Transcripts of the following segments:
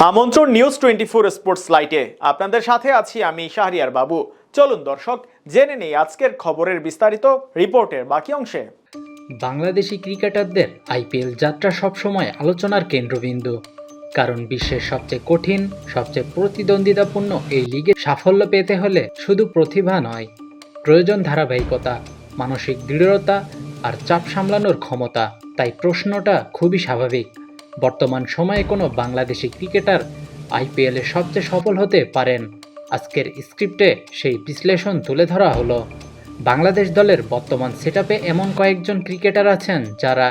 আমন্ত্রণ news twenty four sports লাইটে আপনাদের সাথে আছি আমি শাহরিয়ার বাবু। চলুন দর্শক, জেনে নেই আজকের খবরের বিস্তারিত রিপোর্টের বাকি অংশে। বাংলাদেশি ক্রিকেটারদের আইপিএল যাত্রা সবসময় আলোচনার কেন্দ্রবিন্দু। কারণ বিশ্বের সবচেয়ে কঠিন, সবচেয়ে প্রতিদ্বন্দ্বিতাপূর্ণ এই লিগে সাফল্য পেতে হলে শুধু প্রতিভা নয়, প্রয়োজন ধারাবাহিকতা, মানসিক দৃঢ়তা আর চাপ সামলানোর ক্ষমতা। তাই প্রশ্নটা খুবই স্বাভাবিক। বর্তমান সময়ে কোনো বাংলাদেশি ক্রিকেটার আইপিএলে সবচেয়ে সফল হতে পারেন। আজকের স্ক্রিপ্টে সেই বিশ্লেষণ তুলে ধরা হলো। বাংলাদেশ দলের বর্তমান সেটআপে এমন কয়েকজন ক্রিকেটার আছেন যারা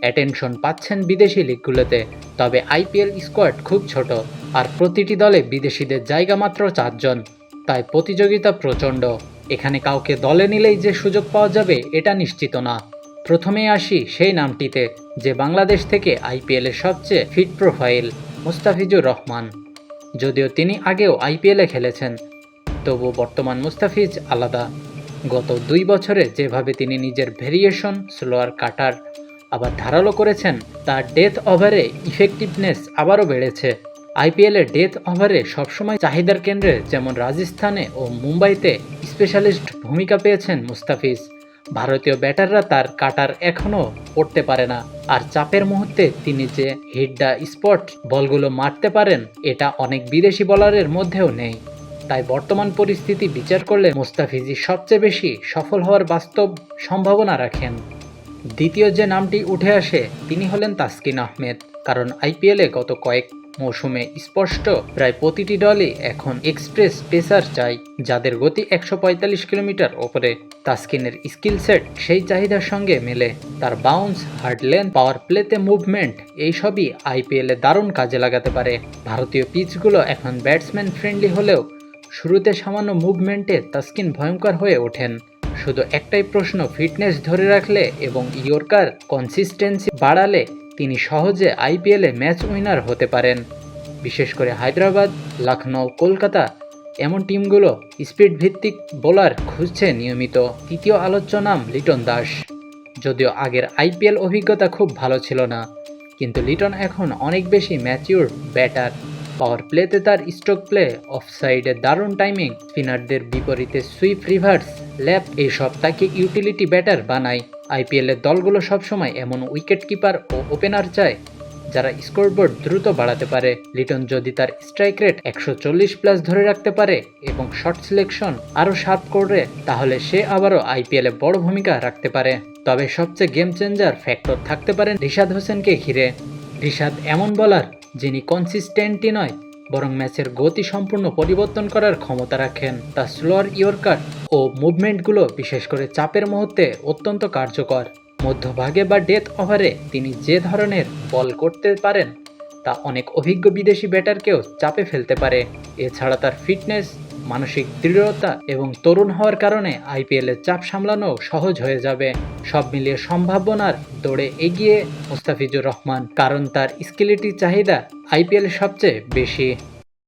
অ্যাটেনশন পাচ্ছেন বিদেশি লিগগুলোতে, তবে আইপিএল স্কোয়াড খুব ছোট আর প্রতিটি দলে বিদেশিদের জায়গা মাত্র চারজন, তাই প্রতিযোগিতা প্রচণ্ড। এখানে কাউকে দলে নিলেই যে সুযোগ পাওয়া যাবে, এটা নিশ্চিত না। প্রথমেই আসি সেই নামটিতে, যে বাংলাদেশ থেকে আইপিএলের সবচেয়ে ফিট প্রোফাইল মুস্তাফিজুর রহমান। যদিও তিনি আগেও আইপিএলে খেলেছেন, তবু বর্তমান মুস্তাফিজ আলাদা। গত দুই বছরে যেভাবে তিনি নিজের ভেরিয়েশন স্লোয়ার কাটার আবার ধারালো করেছেন তার ডেথ ওভারে ইফেক্টিভনেস আবারও বেড়েছে। আইপিএলের ডেথ ওভারে সবসময় চাহিদার কেন্দ্রে যেমন রাজস্থানে ও মুম্বাইতে স্পেশালিস্ট ভূমিকা পেয়েছেন মুস্তাফিজ। ভারতীয় ব্যাটাররা তার কাটার এখনও পড়তে পারে না। আর চাপের মুহূর্তে তিনি যে হিট দ্য স্পট বলগুলো মারতে পারেন, এটা অনেক বিদেশি বলারের মধ্যেও নেই। তাই বর্তমান পরিস্থিতি বিচার করলে মুস্তাফিজি সবচেয়ে বেশি সফল হওয়ার বাস্তব সম্ভাবনা রাখেন। দ্বিতীয় যে নামটি উঠে আসে, তিনি হলেন তাসকিন আহমেদ। কারণ আইপিএলে গত কয়েক মৌসুমে স্পষ্ট। প্রায় প্রতিটি দলই এখন এক্সপ্রেস পেসার চাই, যাদের গতি একশো পঁয়তাল্লিশ কিলোমিটার ওপরে। তাসকিনের স্কিল সেট সেই চাহিদার সঙ্গে মেলে। তার বাউন্স হার্ড লেন্থ পাওয়ার প্লেতে মুভমেন্ট এইসবই আইপিএলে দারুণ কাজে লাগাতে পারে। ভারতীয় পিচগুলো এখন ব্যাটসম্যান ফ্রেন্ডলি হলেও শুরুতে সামান্য মুভমেন্টে তাসকিন ভয়ঙ্কর হয়ে ওঠেন। শুধু একটাই প্রশ্ন ফিটনেস ধরে রাখলে এবং ইয়র্কার কনসিস্টেন্সি বাড়ালে তিনি সহজে আইপিএলে ম্যাচ উইনার হতে পারেন। বিশেষ করে হায়দ্রাবাদ লখনৌ কলকাতা এমন টিমগুলো স্পিড ভিত্তিক বোলার খুঁজছে নিয়মিত। তৃতীয় আলোচ্য নাম লিটন দাস। যদিও আগের আইপিএল অভিজ্ঞতা খুব ভালো ছিল না, কিন্তু লিটন এখন অনেক বেশি ম্যাচিউর ব্যাটার। পাওয়ার প্লেতে তার স্ট্রোক প্লে অফ সাইডে দারুণ টাইমিং, স্পিনারদের বিপরীতে সুইপ রিভার্স, ল্যাপ এইসব তাকে ইউটিলিটি ব্যাটার বানায়। আইপিএলের দলগুলো সবসময় এমন উইকেট কিপার ও ওপেনার চায়, যারা স্কোরবোর্ড দ্রুত বাড়াতে পারে। লিটন যদি তার স্ট্রাইক রেট একশো চল্লিশ প্লাস ধরে রাখতে পারে এবং শর্ট সিলেকশন আরও শার্প করে, তাহলে সে আবারও আইপিএলে বড় ভূমিকা রাখতে পারে। তবে সবচেয়ে গেম চেঞ্জার ফ্যাক্টর থাকতে পারেন রিশাদ হোসেনকে ঘিরে। রিশাদ এমন বলার যিনি কনসিস্টেন্টই নয়, বরং ম্যাচের গতি সম্পূর্ণ পরিবর্তন করার ক্ষমতা রাখেন। তার স্লোয়ার ইয়র্কার ও মুভমেন্টগুলো বিশেষ করে চাপের মুহূর্তে অত্যন্ত কার্যকর। মধ্যভাগে বা ডেথ ওভারে তিনি যে ধরনের বল করতে পারেন, তা অনেক অভিজ্ঞ বিদেশি ব্যাটারকেও চাপে ফেলতে পারে। এছাড়া তার ফিটনেস মানসিক দৃঢ়তা এবং তরুণ হওয়ার কারণে আইপিএলের চাপ সামলানো সহজ হয়ে যাবে। সব মিলিয়ে সম্ভাবনার দৌড়ে এগিয়ে মুস্তাফিজুর রহমান, কারণ তার স্কিলিটি চাহিদা আইপিএল সবচেয়ে বেশি।